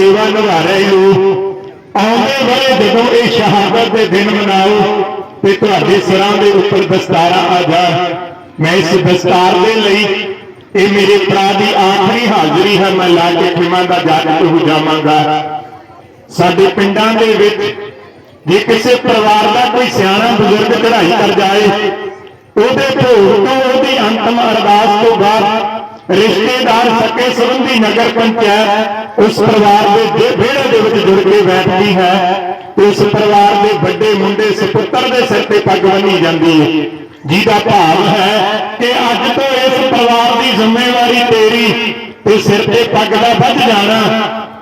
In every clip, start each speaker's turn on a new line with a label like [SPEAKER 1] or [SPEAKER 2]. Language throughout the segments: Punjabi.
[SPEAKER 1] ਸੇਵਾ ਨਿਭਾ ਰਹੇ ਹੋ। ਆਉਂਦੇ ਵਾਲੇ ਜਦੋਂ ਇਹ ਸ਼ਹਾਦਤ ਦੇ ਦਿਨ ਮਨਾਓ ਤੇ ਤੁਹਾਡੇ ਸਿਰਾਂ ਦੇ ਉੱਪਰ ਦਸਤਾਰਾਂ ਆ ਜਾਣ ਮੈਂ ਇਸ ਦਸਤਾਰ ਦੇ ਲਈ ਇਹ ਮੇਰੇ ਭਰਾ ਦੀ ਆਖਰੀ ਹਾਜ਼ਰੀ ਹੈ, ਮੈਂ ਲਾ ਕੇ ਖਿਮਾ ਦਾ ਜਾਗਤ ਹੋ ਜਾਵਾਂਗਾ। ਸਾਡੇ ਪਿੰਡਾਂ ਦੇ ਵਿੱਚ ਜੇ ਕਿਸੇ ਪਰਿਵਾਰ ਦਾ ਕੋਈ ਸਿਆਣਾ ਬਜ਼ੁਰਗ ਚੜ੍ਹਾਈ ਕਰ ਜਾਏ, ਉਹਦੇ ਭੋਗ ਤੋਂ ਉਹਦੀ ਅੰਤਮ ਅਰਦਾਸ ਤੋਂ ਬਾਅਦ ਰਿਸ਼ਤੇਦਾਰ ਸਕੇ ਸੰਬੰਧੀ ਨਗਰ ਪੰਚਾਇਤ ਉਸ ਪਰਿਵਾਰ ਦੇ ਵਿਹੜੇ ਦੇ ਵਿੱਚ ਜੁੜ ਕੇ ਬੈਠਦੀ ਹੈ ਉਸ ਪਰਿਵਾਰ ਦੇ ਵੱਡੇ ਮੁੰਡੇ ਸੁਪੁੱਤਰ ਦੇ ਸਿਰ ਤੇ ਪੱਗ ਬੰਨੀ ਜਾਂਦੀ ਹੈ। ਜਿਹਦਾ ਭਾਵ ਹੈ ਕਿ ਅੱਜ ਤੋਂ ਇਸ ਪਰਿਵਾਰ ਦੀ ਜ਼ਿੰਮੇਵਾਰੀ ਤੇਰੀ ਤੇ ਸਿਰ ਤੇ ਪੱਗ ਦਾ ਵੱਧ ਜਾਣਾ।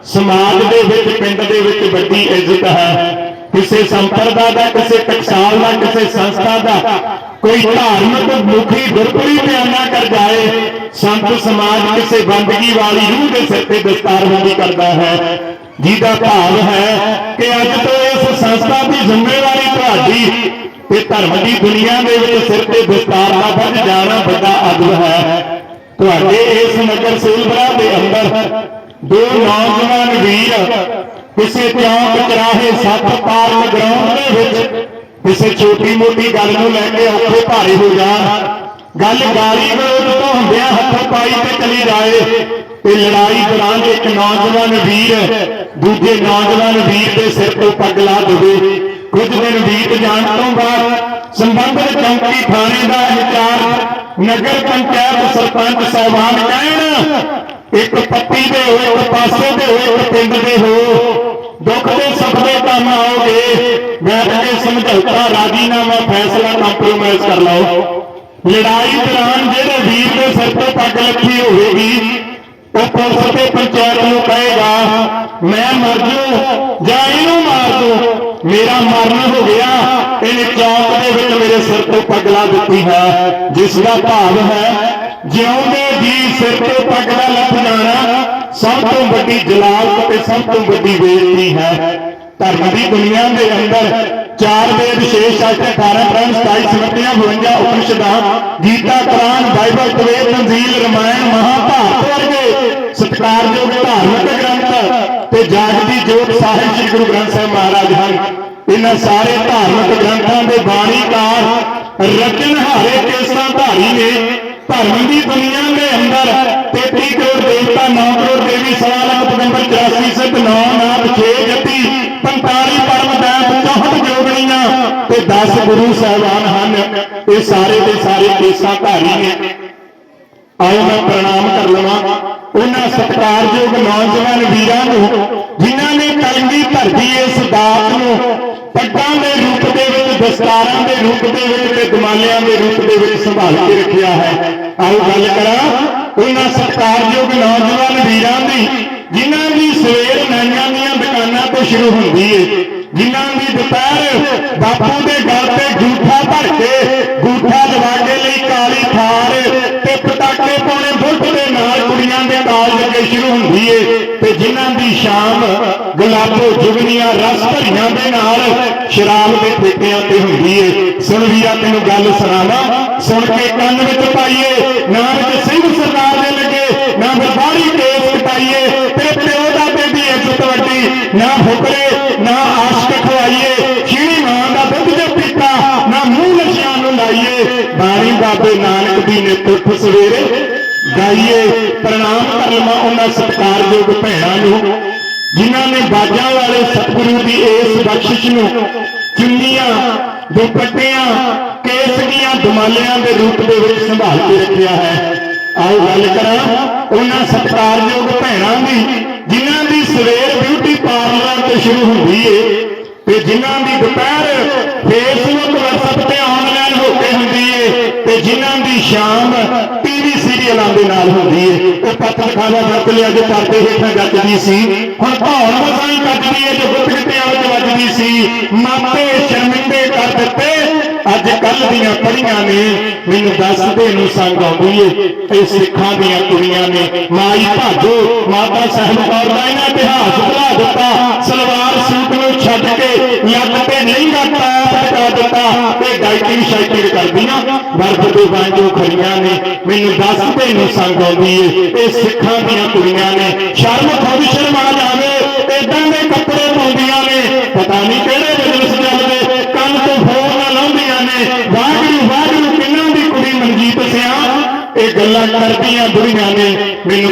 [SPEAKER 1] ਸਮਾਜ ਦੇ ਵਿੱਚ, ਪਿੰਡ ਦੇ ਵਿੱਚ ਵੱਡੀ ਇੱਜ਼ਤ ਹੈ। ਕਿਸੇ ਸੰਪਰਦਾ ਦਾ, ਕਿਸੇ ਟਕਸਾਲ ਦਾ, ਕਿਸੇ ਸੰਸਥਾ ਦਾ, ਕੋਈ ਧਾਰਮਿਕ ਮੁਖੀ ਗੁਰਪੁਰੀ ਬਿਆਨਾ ਕਰ ਜਾਏ, ਸੰਤ ਸਮਾਜ ਕਿਸੇ ਬੰਦਗੀ ਵਾਲੀ ਰੂਹ ਦੇ ਸਿਰ ਤੇ ਦਸਤਾਰਬੰਦੀ ਕਰਦਾ ਹੈ। ਜਿਹਦਾ ਭਾਵ ਹੈ ਕਿ ਅੱਜ ਤੋਂ ਇਸ ਸੰਸਥਾ ਦੀ ਜ਼ਿੰਮੇਵਾਰੀ ਤੁਹਾਡੀ ਤੇ ਧਰਮ ਦੀ ਦੁਨੀਆ ਦੇ ਵਿੱਚ ਸਿਰ ਤੇ ਦਸਤਾਰ ਦਾ ਵੱਜ ਜਾਣਾ ਵੱਡਾ ਅਦਬ ਹੈ। ਤੁਹਾਡੇ ਇਸ ਨਗਰ ਸੇਲਬਰਾ ਦੇ ਅੰਦਰ ਦੋ ਨੌਜਵਾਨ ਵੀਰ ਕਿਸੇ ਚੌਂਕ ਚਰਾਹੇ ਸੱਤ ਪਾਰਕ ਗਰਾਊਂਡ ਦੇ ਵਿੱਚ, ਕਿਸੇ ਛੋਟੀ ਮੋਟੀ ਗੱਲ ਨੂੰ ਲੈ ਕੇ ਔਖੇ ਭਾਰੇ ਹੋ ਜਾਣ ਗੱਲ ਗਾਲੀ ਵਿਰੋਧ ਤੋਂ ਹੁੰਦਿਆਂ ਹੱਥੋਂ ਪਾਈ ਤੇ ਚਲੀ ਜਾਏ। ਤੇ ਲੜਾਈ ਦੌਰਾਨ ਇੱਕ ਨੌਜਵਾਨ ਵੀਰ, ਦੂਜੇ ਨੌਜਵਾਨ ਵੀਰ ਦੇ ਸਿਰ ਤੋਂ ਪੱਗ ਲਾ ਦੇਵੇ। ਕੁਝ ਦਿਨ ਬੀਤ ਜਾਣ ਤੋਂ ਬਾਅਦ ਸੰਬੰਧਿਤ ਚੌਂਕੀ ਥਾਣੇ ਦਾ ਇੰਚਾਰਜ ਨਗਰ ਪੰਚਾਇਤ ਸਰਪੰਚ ਸਾਹਿਬਾਨ ਕਹਿਣ, ਇੱਕ ਪੱਤੀ ਦੇ ਹੋਏ ਇੱਕ ਪਾਸੇ ਦੇ ਹੋਏ ਇੱਕ ਪਿੰਡ ਦੇ ਹੋ। ਦੁੱਖ ਦੇ ਸੁੱਖ ਦੇ ਕੰਮ ਆਓਗੇ ਬੈਠ ਕੇ ਸਮਝੌਤਾ ਰਾਜੀਨਾਮਾ ਫੈਸਲਾ ਕੰਪਰੋਮਾਈਜ਼ ਕਰ ਲਓ। ਲੜਾਈ ਦੌਰਾਨ ਜਿਹੜੇ ਵੀਰ ਦੇ ਸਿਰ ਤੋਂ ਪੱਗ ਲੱਥੀ ਹੋਵੇਗੀ, ਉਹ ਪੁਲਿਸ ਤੇ ਪੰਚਾਇਤ ਨੂੰ ਕਹੇਗਾ, ਮੈਂ ਮਰ ਜੂ ਜਾਂ ਇਹਨੂੰ ਮਾਰ ਦੂੰ। ਮੇਰਾ ਮਰਨ ਹੋ ਗਿਆ, ਇਹਨੇ ਚੌਕ ਦੇ ਵਿੱਚ ਮੇਰੇ ਸਿਰ ਤੋਂ ਪੱਗ ਲਾ ਦਿੱਤੀ ਹੈ, ਜਿਸ ਦਾ ਭਾਵ ਹੈ ਜਿਉਂਦੇ ਜੀ ਸਿਰ ਤੋਂ ਪੱਗ ਦਾ ਲੱਥ ਜਾਣਾ ਸਭ ਤੋਂ ਵੱਡੀ ਜਲਾਲਤ ਤੇ ਸਭ ਤੋਂ ਵੱਡੀ ਬੇਇੱਜ਼ਤੀ ਹੈ। ਧਰਮ ਦੀ ਦੁਨੀਆ ਦੇ ਅੰਦਰ ਚਾਰ ਵੇਦ ਵਿਸ਼ੇਸ਼ ਅਸ਼ਟ 18 ਗ੍ਰੰਥ 27 ਸਮਰਤੀਆਂ 52 ਉਪਨਿਸ਼ਦਾਂ, ਗੀਤਾ, ਕੁਰਾਨ, ਬਾਈਬਲ ਤਵੇਦ ਤੰਜ਼ੀਲ ਰਮਾਇਣ, ਮਹਾਭਾਰਤ ਵਰਗੇ ਸਤਿਕਾਰਯੋਗ ਧਾਰਮਿਕ ਗ੍ਰੰਥ ਤੇ ਜਾਗਦੀ ਜੋਤ ਸਾਹਿਬ ਸ੍ਰੀ ਗੁਰੂ ਗ੍ਰੰਥ ਸਾਹਿਬ ਮਹਾਰਾਜ ਹਨ। ਇਹਨਾਂ ਸਾਰੇ ਧਾਰਮਿਕ ਗ੍ਰੰਥਾਂ ਦੇ ਬਾਣੀਕਾਰ ਰਚਨਹਾਰੇ ਕੇਸਾਂ ਧਾਰੀ ਨੇ ਧਰਮ ਦੀ ਦੁਨੀਆ ਦੇ ਅੰਦਰ 33 ਕਰੋੜ ਦੇਵਤਾ 9 ਕਰੋੜ ਦੇਵੀ, ਸਵਾ ਲੱਖ ਪੈਗੰਬਰ 84 ਸਿੱਧ 9 ਨਾਮ 6 ਜਤੀ 45 ਪਰਮ ਦਾਤ 64 ਜੋਗਣੀਆਂ ਤੇ 10 ਗੁਰੂ ਸਾਹਿਬਾਨ ਹਨ। ਇਹ ਸਾਰੇ ਦੇ ਸਾਰੇ ਕੇਸਾਂ ਧਾਰੀ ਨੇ। ਆਓ ਮੈਂ ਪ੍ਰਣਾਮ ਕਰ ਲਵਾਂ। ਉਹਨਾਂ ਸਤਿਕਾਰਯੋਗ ਨੌਜਵਾਨ ਵੀਰਾਂ ਨੂੰ, ਜਿਨ੍ਹਾਂ ਨੇ ਕਲਗੀ ਧਰਦੀ ਇਸ ਦਾਤ ਨੂੰ, ਪੱਗਾਂ ਦੇ ਰੂਪ ਦਸਤਾਰਾਂ ਦੇ ਰੂਪ ਦੇ ਵਿੱਚ ਤੇ ਦਮਾਲਿਆਂ ਦੇ ਰੂਪ ਦੇ ਵਿੱਚ ਸੰਭਾਲ ਕੇ ਰੱਖਿਆ ਹੈ। ਆਓ ਗੱਲ ਕਰਾਂ, ਉਹਨਾਂ ਸਤਿਕਾਰਯੋਗ ਨੌਜਵਾਨ ਵੀਰਾਂ ਦੀ, ਜਿਨ੍ਹਾਂ ਦੀ ਸਵੇਰ ਨਾਈਆਂ ਦੀਆਂ ਦੁਕਾਨਾਂ ਤੋਂ ਸ਼ੁਰੂ ਹੁੰਦੀ ਏ, ਜਿਨ੍ਹਾਂ ਦੀ ਦੁਪਹਿਰ ਬਾਪੂ ਦੇ ਗਲ ਤੇ ਜੂਠਾ ਭਰ ਕੇ ਗੂਠਾ ਦਵਾ ਕੇ ਲਈ ਕਾਲੀ ਥਾਰ ਤੇ ਪਟਾਕੇ ਪਾਉਣੇ ਬੁੱਢ ਦੇ ਨਾਲ ਕੁੜੀਆਂ ਦੇ ਕਾਲ ਲੱਗੇ ਸ਼ੁਰੂ ਹੁੰਦੀ ਏ ਤੇ ਜਿਨ੍ਹਾਂ ਦੀ ਸ਼ਾਮ ਗੁਲਾਬੋ ਜੁਗਨੀਆਂ ਰਸ ਭਰੀਆਂ ਦੇ ਨਾਲ ਸ਼ਰਾਬ ਦੇ ਠੇਕਿਆਂ ਤੇ ਹੁੰਦੀ ਏ। ਸੁਣ ਵੀਰਾ, ਤੈਨੂੰ ਗੱਲ ਸੁਣਾਵਾਂ? ਸੁਣ ਕੇ ਕੰਨ ਵਿੱਚ ਪਾਈਏ, ਨਾ ਵਿੱਚ ਸਿੰਘ ਸਰਦਾਰ ਦੇ ਲੱਗੇ, ਨਾ ਬਰਬਾਰੀ ਕੇਸ ਕਟਾਈਏ ਤੇ ਪਿਓ ਦਾਦੇ ਦੀ ਇੱਜ਼ਤ ਵੱਡੀ, ਨਾ ਫੁਕਰੇ, ਨਾ ਆਸ਼ਕ ਖਵਾਈਏ ਸ਼ੀਣੀ ਮਾਂ ਦਾ ਦੁੱਧ ਜੋ ਪੀਤਾ, ਨਾ ਮੂੰਹ ਨਸ਼ਿਆਂ ਨੂੰ ਲਾਈਏ। ਬਾਣੀ ਬਾਬੇ ਨਾਨਕ ਦੀ ਨੇ ਤੁਠ ਸਵੇਰੇ ਗਾਈਏ ਪ੍ਰਣਾਮ ਕਰ ਉਹਨਾਂ ਸਤਿਕਾਰਯੋਗ ਭੈਣਾਂ ਨੂੰ, ਜਿਨ੍ਹਾਂ ਨੇ ਬਾਜਾਂ ਵਾਲੇ ਸਤਿਗੁਰੂ ਦੀ ਇਸ ਬਖਸ਼ਿਸ਼ ਨੂੰ ਚੁੰਨੀਆਂ, ਦੁਪੱਟਿਆਂ ਕੇਸਗੀਆਂ ਦੁਮਾਲਿਆਂ ਦੇ ਰੂਪ ਦੇ ਵਿੱਚ ਸੰਭਾਲ ਕੇ ਰੱਖਿਆ ਹੈ। ਆਓ ਗੱਲ ਕਰਾਂ ਉਹਨਾਂ ਸਤਿਕਾਰਯੋਗ ਭੈਣਾਂ ਦੀ, ਜਿਨ੍ਹਾਂ ਦੀ ਸਵੇਰ ਬਿਊਟੀ ਪਾਰਲਰ ਤੋਂ ਸ਼ੁਰੂ ਹੁੰਦੀ ਏ ਤੇ ਜਿਨ੍ਹਾਂ ਦੀ ਦੁਪਹਿਰ ਫੇਸਬੁੱਕ, WhatsApp ਤੇ ਆਨਲਾਈਨ ਹੋ ਕੇ ਹੁੰਦੀ ਏ ਤੇ ਜਿਨ੍ਹਾਂ ਦੀ ਸ਼ਾਮ ਟੀਵੀ ਸੀਰੀਅਲਾਂ ਦੇ ਨਾਲ ਹੁੰਦੀ ਏ ਉਹ ਪੱਤ ਦਿਖਾਵਾ ਵਰਤ ਲਿਆ ਜੋ ਪਰਦੇ ਹੇਠਾਂ ਗੱਜਦੀ ਸੀ। ਹੁਣ ਧੌਣ ਵਸਾਈ ਗੱਜਦੀ ਏ ਜੋ ਗੁੱਟ ਗਿੱਟਿਆਂ ਵਿੱਚ ਵੱਜਦੀ ਸੀ। ਮਾਪੇ ਸ਼ਰਮਿੰਦੇ ਕਰ ਦਿੱਤੇ। ਅੱਜ ਕੱਲ ਦੀਆਂ ਪੜੀਆਂ ਨੇ ਮੈਨੂੰ ਦੱਸਦੇ ਨੂੰ ਸੰਗ ਆਉਂਦੀ ਏ। ਇਹ ਸਿੱਖਾਂ ਦੀਆਂ ਕੁੜੀਆਂ ਨੇ। ਮਾਈ ਭਾਜੋ ਮਾਤਾ ਸਾਹਿਬ ਕੌਰ ਦਾ ਇਹਨਾਂ ਇਤਿਹਾਸ ਭੁਲਾ ਦਿੱਤਾ। ਸਲਵਾਰ ਸੂਟ ਨੂੰ ਛੱਡ ਕੇ ਲੱਗ ਤੇ ਨਹੀਂ ਗੱਤਾ ਮਾਤਾ ਤੇ ਗਾਇਕੀ ਸ਼ਾਇਕੀ ਕਰਦੀਆਂ ਵਰਤ ਦੇ ਵਾਂਝੋ ਖੜੀਆਂ ਨੇ। ਮੈਨੂੰ ਦੱਸ ਤੇ ਨੂੰ ਸੰਗ ਏ। ਇਹ ਸਿੱਖਾਂ ਦੀਆਂ ਕੁੜੀਆਂ ਨੇ। ਸ਼ਰਮ ਖੁਦ ਸ਼ਰਮਾ ਜਾਵੇ। ਇਦਾਂ ਦੇ ਕੱਪੜੇ ਪਾਉਂਦੀਆਂ ਨੇ। ਪਤਾ ਨਹੀਂ ਕਿਹੜੇ ਬਿਜ਼ਨਸ ਚੱਲਦੇ। ਕੰਨ ਤੋਂ ਫੋਨ ਨਾ
[SPEAKER 2] ਲਾਉਂਦੀਆਂ ਨੇ। ਵਾਹਿਗੁਰੂ ਵਾਹਿਗੁਰੂ, ਕਿੰਨਾਂ ਦੀ ਕੁੜੀ ਮਨਜੀਤ ਸਿਆ? ਇਹ ਗੱਲਾਂ ਕਰਦੀਆਂ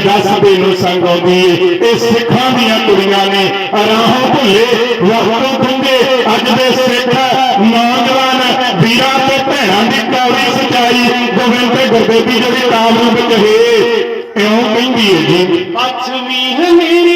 [SPEAKER 2] ਪਾਉਂਦੀ ਏ ਇਹ ਸਿੱਖਾਂ ਦੀਆਂ ਕੁੜੀਆਂ ਨੇ। ਰਾਹੋਂ ਭੁੱਲੇ ਵਕਤੋਂ ਗੁੰਗੇ ਅੱਜ ਦੇ ਸਿੱਖ ਨੌਜਵਾਨ ਵੀਰਾਂ ਤੇ ਭੈਣਾਂ ਦੀ ਕੌੜੀ ਸਚਾਈ। ਗੋਬਿੰਦ ਤੇ ਗੁਰਦੇਵੀ ਜਿਹੜੀ ਰਾਮ ਨੂੰ ਬਚੇ ਇਉਂ ਕਹਿੰਦੀ ਏ ਜੀ। ਪੱਛਮੀ ਹਨੇਰੀ ਜਿਵੇਂ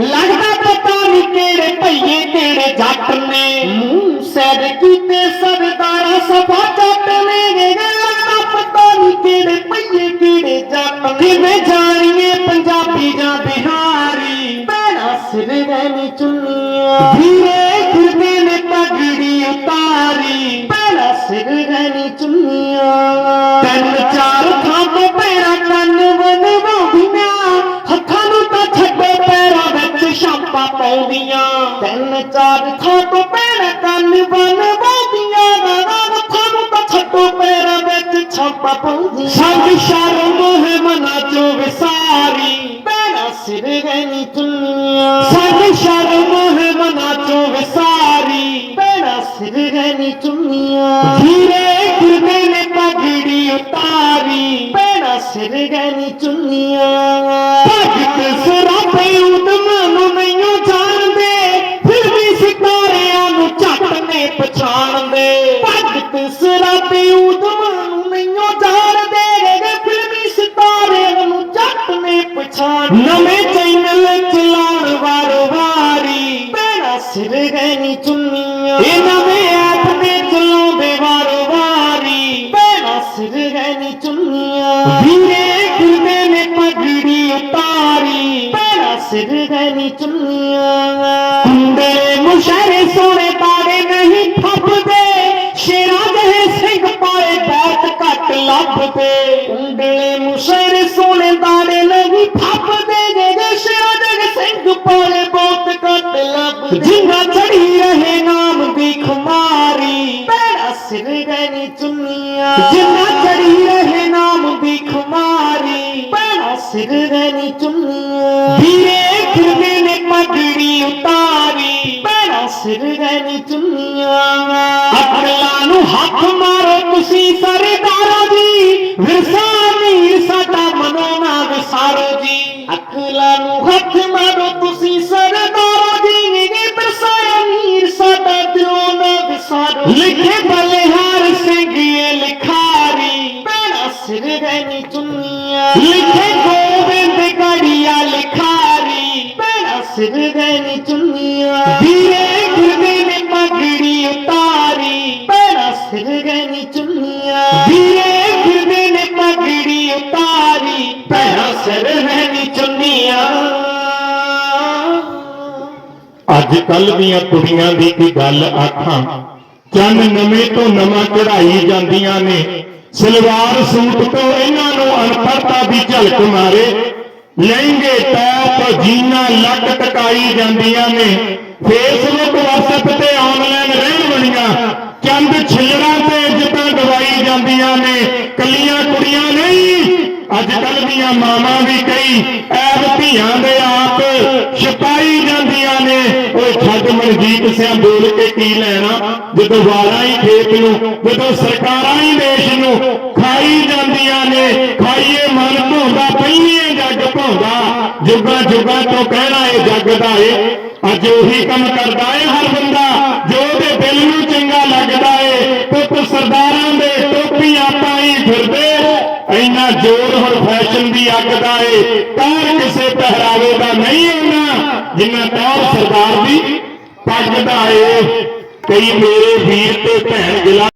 [SPEAKER 2] ਲੱਗਦਾ ਪਤਾ ਨਹੀਂ ਕਿਹੜੇ ਭਈਏ ਕਿਹੜੇ ਜੱਟ ਨੇ ਮੂੰਹ ਸਰ ਕੀਤੇ ਸਰਦਾਰਾ ਸਫਾ ਜੱਟ ਨੇ ਲੱਗਦਾ ਪਤਾ ਨਹੀਂ ਕਿਹੜੇ ਭਈਏ ਕਿਹੜੇ ਜੱਟ ਨੇ ਕਿਵੇਂ ਜਾਣੀਏ ਪੰਜਾਬੀ ਜਾਂ ਬਿਹਾਰੀ ਬੜਾ ਸਿਰ ਰਹਿਣੀ ਚੁੰਨੀਆਂ ਚਾਰ ਥਾਂ ਤੋਂ ਪੈਰਾਂ ਕੰਨ ਵਨਵਾਉਂਦੀਆਂ ਹੱਥਾਂ ਨੂੰ ਤਾਂ ਛੱਡੋ ਪੈਰਾਂ ਵਿੱਚ ਛਾਪਾਂ ਪਾਉਂਦੀਆਂ ਸੰਗ ਸ਼ਰਮ ਹੈ ਮਨਾ ਨੇ ਪਛਾਣ ਨਵੇਂ ਚੈਨਲ ਚਲਾਉਣ ਜਿੰਨਾ ਚੜੀ ਰਹੇ ਨਾਮ ਦੀ ਖੁਮਾਰੀ ਪੈੜਾ ਸਿਰ ਰਹਿਣੀ ਚੁੰਨੀਆਂ। ਵੀਰੇ ਫਿਰਦੇ ਨੇ ਪਗੜੀ ਉਤਾਰੀ। ਪੈੜਾ ਸਿਰ ਰਹਿਣੀ ਚੁੰਨੀਆਂ। ਅਕਲਾਂ ਨੂੰ ਹੱਥ ਮਾਰੋ ਤੁਸੀਂ ਸਰਦਾਰਾਂ ਜੀ। ਵਿਰਸਾ ਮੀਰ ਸਾਡਾ ਮਨੋਨਾ ਵਿਸਾਰੋ ਜੀ। ਅਕਲਾਂ ਨੂੰ ਹੱਥ ਮਾਰੋ
[SPEAKER 1] ਅੱਜ ਕੱਲ ਦੀਆਂ ਕੁੜੀਆਂ ਦੀ ਕੀ ਗੱਲ ਆਖਾਂ? ਚੰਨ ਨਵੇਂ ਤੋਂ ਨਵਾਂ ਚੜਾਈ ਜਾਂਦੀਆਂ ਨੇ। ਸਲਵਾਰ ਸੂਟ ਤੋਂ ਇਹਨਾਂ ਨੂੰ ਅਨਪੜਤਾ ਦੀ ਝਲਕ ਮਾਰੇ। ਲਹਿੰਗੇ, ਟੌਪ, ਜੀਨਾ ਲੱਕ ਟਕਾਈ ਜਾਂਦੀਆਂ ਨੇ। ਫੇਸਬੁੱਕ WhatsApp ਤੇ ਆਨਲਾਈਨ ਰਹਿਣ ਵਾਲੀਆਂ ਚੰਦ ਛਿਲੜਾਂ ਤੇ ਇੱਜ਼ਤਾਂ ਦਵਾਈ ਜਾਂਦੀਆਂ ਨੇ। ਕੱਲੀਆਂ ਕੁੜੀਆਂ ਅੱਜ ਕੱਲ ਦੀਆਂ ਮਾਵਾਂ ਵੀ ਕਈ ਐਬ ਧੀਆਂ ਦੇ ਆਪ ਛਪਾਈ ਜਾਂਦੀਆਂ ਨੇ। ਓਏ ਛੱਡ ਮਨਜੀਤ ਸਿਆ ਬੋਲ ਕੇ ਕੀ ਲੈਣਾ? ਜਦੋਂ ਵਾਰਾਂ ਹੀ ਖੇਤ ਨੂੰ, ਜਦੋਂ ਸਰਕਾਰਾਂ ਹੀ ਦੇਸ਼ ਨੂੰ ਖਾਈ ਜਾਂਦੀਆਂ ਨੇ, ਖਾਈਏ ਮਨ ਭੋਂਦਾ, ਪਈਏ ਜੱਗ ਭੋਂਦਾ। ਜੁਗਾਂ ਜੁਗਾਂ ਤੋਂ ਕਹਿਣਾ ਇਹ ਜੱਗ ਦਾ ਏ। ਅੱਜ ਉਹੀ ਕੰਮ ਕਰਦਾ ਏ ਹਰ ਬੰਦਾ ਜੋ ਉਹਦੇ ਦਿਲ ਨੂੰ ਚੰਗਾ ਲੱਗਦਾ ਏ ਪੁੱਤ ਸਰਦਾਰਾਂ ਦੇ ਟੋਪੀਆਂ ਪਾਈ ਫਿਰਦੇ ਇੰਨਾ ਜ਼ੋਰ ਹੁਣ ਫੈਸ਼ਨ ਏ। ਤਾਰ ਕਿਸੇ ਪਹਿਰਾਵੇ ਦਾ ਨਹੀਂ ਹੋਣਾ ਜਿੰਨਾ ਤਾਰ ਸਰਦਾਰ ਦੀ ਪੱਗ ਦਾ ਏ। ਕਈ ਮੇਰੇ ਵੀਰ ਤੇ ਭੈਣ ਗਿਲਾ